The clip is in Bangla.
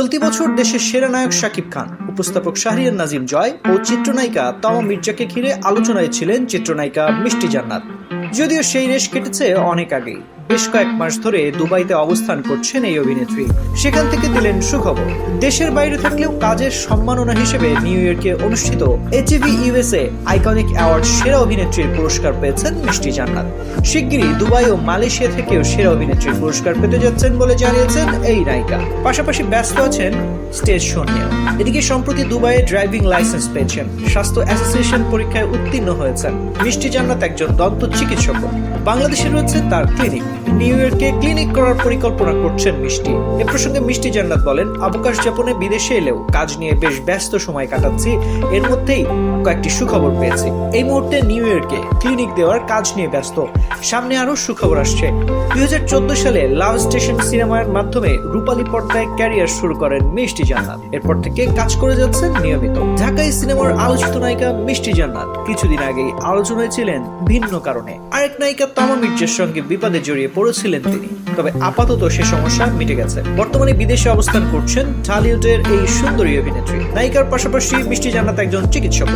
চলতি বছর দেশের সেরা নায়ক শাকিব খান, উপস্থাপক শাহরিয়ার নাজিম জয় ও চিত্রনায়িকা তাওয়া মির্জাকে ঘিরে আলোচনায় ছিলেন চিত্রনায়িকা মিষ্টি জান্নাত। যদিও সেই রেশ কেটেছে অনেক আগেই। বেশ কয়েক মাস ধরে দুবাইতে অবস্থান করছেন এই অভিনেত্রী। সেখান থেকে দিলেন সুখবর। দেশের বাইরে থাকলেও কাজের সম্মাননা হিসেবে নিউ ইয়র্কে অনুষ্ঠিত এইচএভি ইউএসএ আইকনিক অ্যাওয়ার্ড সেরা অভিনেত্রীর পুরস্কার পেয়েছেন মিষ্টি জান্নাত। শিগগিরই দুবাই ও মালয়েশিয়া থেকেও সেরা অভিনেত্রীর পুরস্কার পেতে যাচ্ছেন বলে জানিয়েছেন এই নায়িকা। পাশাপাশি ব্যস্ত আছেন স্টেজ শো নিয়েও এদিকে সম্প্রতি দুবাইয়ে ড্রাইভিং লাইসেন্স পেয়েছেন। স্বাস্থ্য অ্যাসোসিয়েশন পরীক্ষায় উত্তীর্ণ হয়েছেন। মিষ্টি জান্নাত একজন দন্ত চিকিৎসক। нічого. বাংলাদেশে রয়েছে তার ক্লিনিক। নিউ ইয়র্কে ক্লিনিক করার পরিকল্পনা করছেন মিষ্টি। এ প্রসঙ্গে মিষ্টি জান্নাত বলেন, অবকাশ যাপনে বিদেশে এলেও কাজ নিয়ে বেশ ব্যস্ত সময় কাটাচ্ছি। এর মধ্যেই কয়েকটি সুখবর পেয়েছি। এই মুহূর্তে নিউ ইয়র্কে ক্লিনিক দেওয়ার কাজ নিয়ে ব্যস্ত। সামনে আরও সুখবর আসছে। দুই হাজার চোদ্দ সালে লাভ স্টেশন সিনেমার মাধ্যমে রূপালী পর্দায় ক্যারিয়ার শুরু করেন মিষ্টি জান্নাত। এরপর থেকে কাজ করে যাচ্ছেন নিয়মিত। ঢাকায় সিনেমার আলোচিত নায়িকা মিষ্টি জান্নাত কিছুদিন আগেই আলোচনায় ছিলেন ভিন্ন কারণে। আরেক নায়িকা তমা মির্জার সঙ্গে বিপদে জড়িয়ে পড়েছিলেন তিনি। তবে আপাতত সে সমস্যা মিটে গেছে। বর্তমানে বিদেশে অবস্থান করছেন ঢালিউডের এই সুন্দরী অভিনেত্রী। নায়িকার পাশাপাশি মিষ্টি জানাত একজন চিকিৎসক।